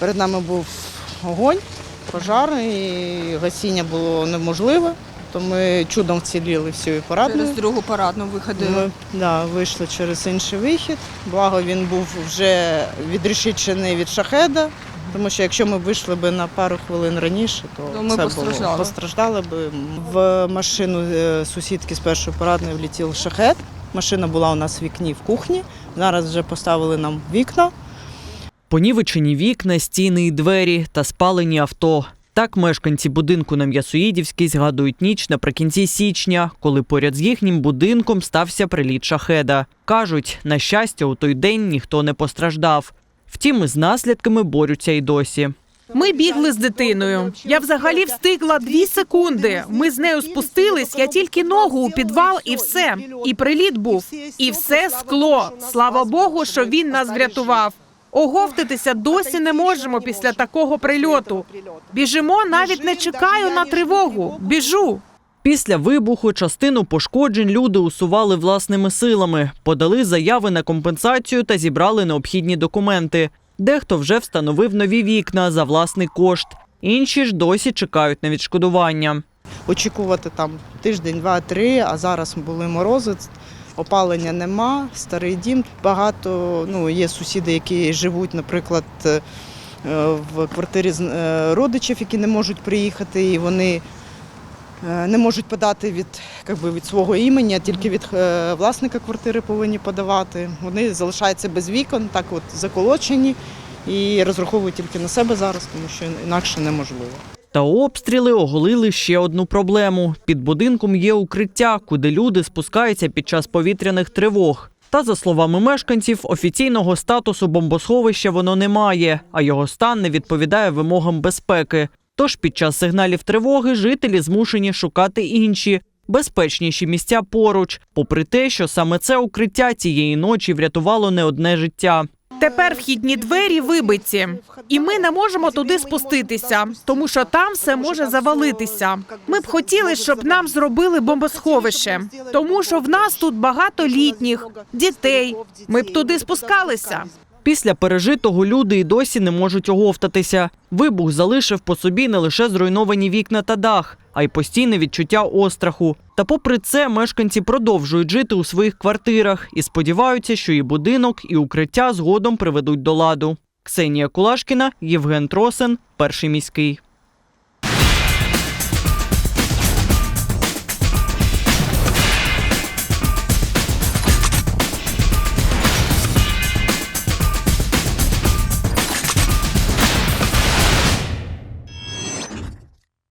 Перед нами був огонь, пожар, і гасіння було неможливе, то ми чудом вціліли всю парадну. Через другу парадну виходили. Ми да, вийшли через інший вихід. Благо він був вже відрішичений від шахеда. Тому що якщо ми вийшли б на пару хвилин раніше, то, То ми це постраждали. було постраждали б. В машину е, сусідки з першої парадної влетів шахет. Машина була у нас в вікні в кухні. Зараз вже поставили нам вікна. Понівечені вікна, стіни і двері та спалені авто. Так мешканці будинку на М'ясоїдівській згадують ніч наприкінці січня, коли поряд з їхнім будинком стався приліт шахеда. Кажуть, на щастя, у той день ніхто не постраждав. Втім, із наслідками борються й досі. Ми бігли з дитиною. Я взагалі встигла дві секунди. Ми з нею спустились. Я тільки ногу у підвал, і все. І приліт був. І все скло. Слава Богу, що він нас врятував. Оговтатися досі не можемо після такого прильоту. Біжимо, навіть не чекаю на тривогу. Біжу. Після вибуху частину пошкоджень люди усували власними силами, подали заяви на компенсацію та зібрали необхідні документи. Дехто вже встановив нові вікна за власний кошт. Інші ж досі чекають на відшкодування. Очікувати там тиждень, два-три, а зараз були морози. Опалення нема, старий дім. Багато ну, є сусіди, які живуть, наприклад, е, в квартирі е, родичів, які не можуть приїхати, і вони е, не можуть подати від, би, від свого імені, а тільки від власника квартири повинні подавати. Вони залишаються без вікон, так от заколочені і розраховують тільки на себе зараз, тому що інакше неможливо. Та обстріли оголили ще одну проблему. Під будинком є укриття, куди люди спускаються під час повітряних тривог. Та за словами мешканців, офіційного статусу бомбосховища воно не має, а його стан не відповідає вимогам безпеки. Тож під час сигналів тривоги жителі змушені шукати інші безпечніші місця поруч, попри те, що саме це укриття цієї ночі врятувало не одне життя. Тепер вхідні двері вибиті, і ми не можемо туди спуститися, тому що там все може завалитися. Ми б хотіли, щоб нам зробили бомбосховище, тому що в нас тут багато літніх дітей. Ми б туди спускалися. Після пережитого люди і досі не можуть оговтатися. Вибух залишив по собі не лише зруйновані вікна та дах, а й постійне відчуття остраху. Та попри це мешканці продовжують жити у своїх квартирах і сподіваються, що і будинок, і укриття згодом приведуть до ладу. Ксенія Кулашкіна, Євген Тросен, перший міський.